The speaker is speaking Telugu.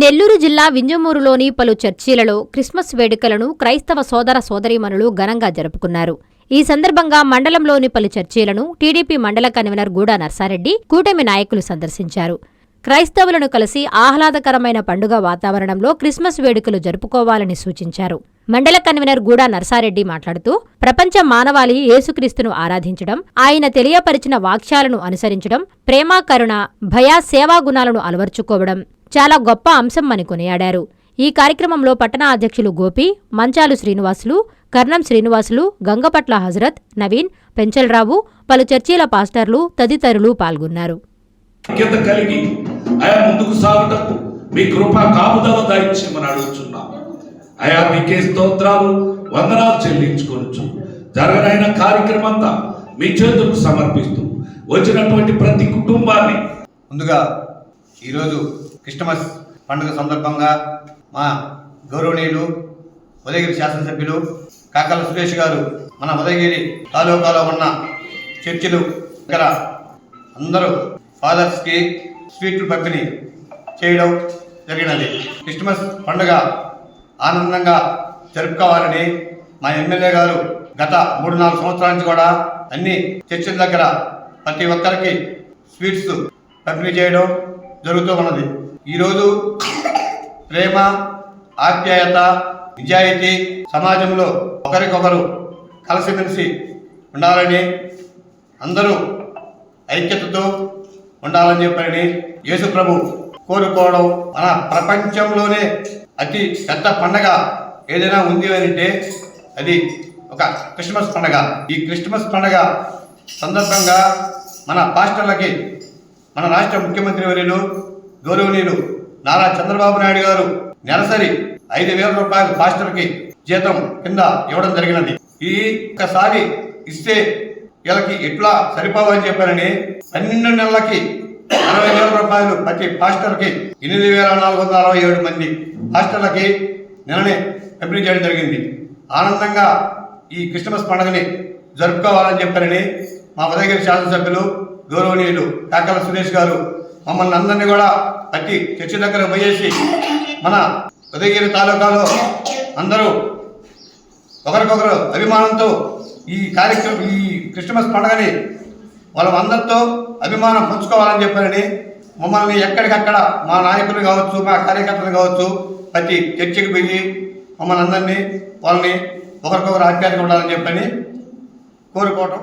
నెల్లూరు జిల్లా వింజమూరులోని పలు చర్చిలలో క్రిస్మస్ వేడుకలను క్రైస్తవ సోదర సోదరీమణులు ఘనంగా జరుపుకున్నారు. ఈ సందర్భంగా మండలంలోని పలు చర్చీలను టీడీపీ మండల కన్వీనర్ గూడా నర్సారెడ్డి కూటమి నాయకులు సందర్శించారు. క్రైస్తవులను కలిసి ఆహ్లాదకరమైన పండుగ వాతావరణంలో క్రిస్మస్ వేడుకలు జరుపుకోవాలని సూచించారు. మండల కన్వీనర్ గూడా నర్సారెడ్డి మాట్లాడుతూ ప్రపంచ మానవాళి యేసుక్రీస్తును ఆరాధించడం ఆయన తెలియపరిచిన వాక్యాలను అనుసరించడం ప్రేమ కరుణ భయ సేవా గుణాలను అలవర్చుకోవడం చాలా గొప్ప అంశం అని కొనియాడారు. ఈ కార్యక్రమంలో పట్టణ అధ్యక్షులు గోపి మంచాలు శ్రీనివాసులు కర్ణం శ్రీనివాసులు గంగపట్ల హజరత్ నవీన్ పెంచల్రావు పలు చర్చీల పాస్టర్లు తదితరులు పాల్గొన్నారు. ఐక్యత కలిగి ఆయా ముందుకు సాగుటకు మీ కృప కాపుదల దాయిత్యమని అడుగుచున్నాం. అయా మీకే స్తోత్రాలు వందనాలు చెల్లించుకోవచ్చు జరగనైన కార్యక్రమం అంతా మీ చేతులకు సమర్పిస్తూ వచ్చినటువంటి ప్రతి కుటుంబాన్ని ముందుగా ఈరోజు క్రిస్టమస్ పండుగ సందర్భంగా మా గౌరవనీయులు ఉదయగిరి శాసనసభ్యులు కాకల సురేష్ గారు మన ఉదయగిరి తాలూకాలో ఉన్న చర్చిలు ఇక్కడ అందరూ ఫాదర్స్కి స్వీట్లు పంపిణీ చేయడం జరిగినది. క్రిస్టమస్ పండుగ ఆనందంగా జరుపుకోవాలని మా ఎమ్మెల్యే గారు గత మూడు నాలుగు సంవత్సరాల నుంచి కూడా అన్ని చర్చిల దగ్గర ప్రతి ఒక్కరికి స్వీట్స్ పంపిణీ చేయడం జరుగుతూ ఉన్నది. ఈరోజు ప్రేమ ఆప్యాయత నిజాయితీ సమాజంలో ఒకరికొకరు కలిసిమెలిసి ఉండాలని అందరూ ఐక్యతతో ఉండాలని చెప్పని యేసు ప్రభు కోరుకోవడం మన ప్రపంచంలోనే అతి పెద్ద పండగ ఏదైనా ఉంది అని అంటే అది ఒక క్రిస్మస్ పండగ. ఈ క్రిస్మస్ పండగ సందర్భంగా మన పాస్టర్లకి మన రాష్ట్ర ముఖ్యమంత్రి వర్యులు గౌరవనీయులు నారా చంద్రబాబు నాయుడు గారు నెలసరి ఐదు వేల రూపాయలు పాస్టర్కి జీతం కింద ఇవ్వడం జరిగినది. ఈ ఒక్కసారి ఇస్తే వీళ్ళకి ఎట్లా సరిపోవని చెప్పారని పన్నెండు నెలలకి అరవై వేల రూపాయలు ప్రతి పాస్టర్కి ఎనిమిది వేల నాలుగు వందల అరవై ఏడు మంది పాస్టర్లకి నిన్ననే పంపిణీ చేయడం జరిగింది. ఆనందంగా ఈ క్రిస్మస్ పండుగని జరుపుకోవాలని చెప్పారని మా ఉదయగిరి శాసనసభ్యులు గౌరవనీయులు కాకల సురేష్ గారు మమ్మల్ని అందరినీ కూడా తట్టి చర్చి దగ్గర పోయేసి మన ఉదయగిరి తాలూకాలో అందరూ ఒకరికొకరు అభిమానంతో ఈ కార్యక్రమం ఈ క్రిస్మస్ పండుగని వాళ్ళందరితో అభిమానం పంచుకోవాలని చెప్పారని మమ్మల్ని ఎక్కడికక్కడ మా నాయకులు కావచ్చు మా కార్యకర్తలు కావచ్చు ప్రతి చర్చికి పోయి మమ్మల్ని అందరినీ వాళ్ళని ఒకరికొకరు ఆధ్యాత్మిక ఉండాలని చెప్పని కోరుకోవటం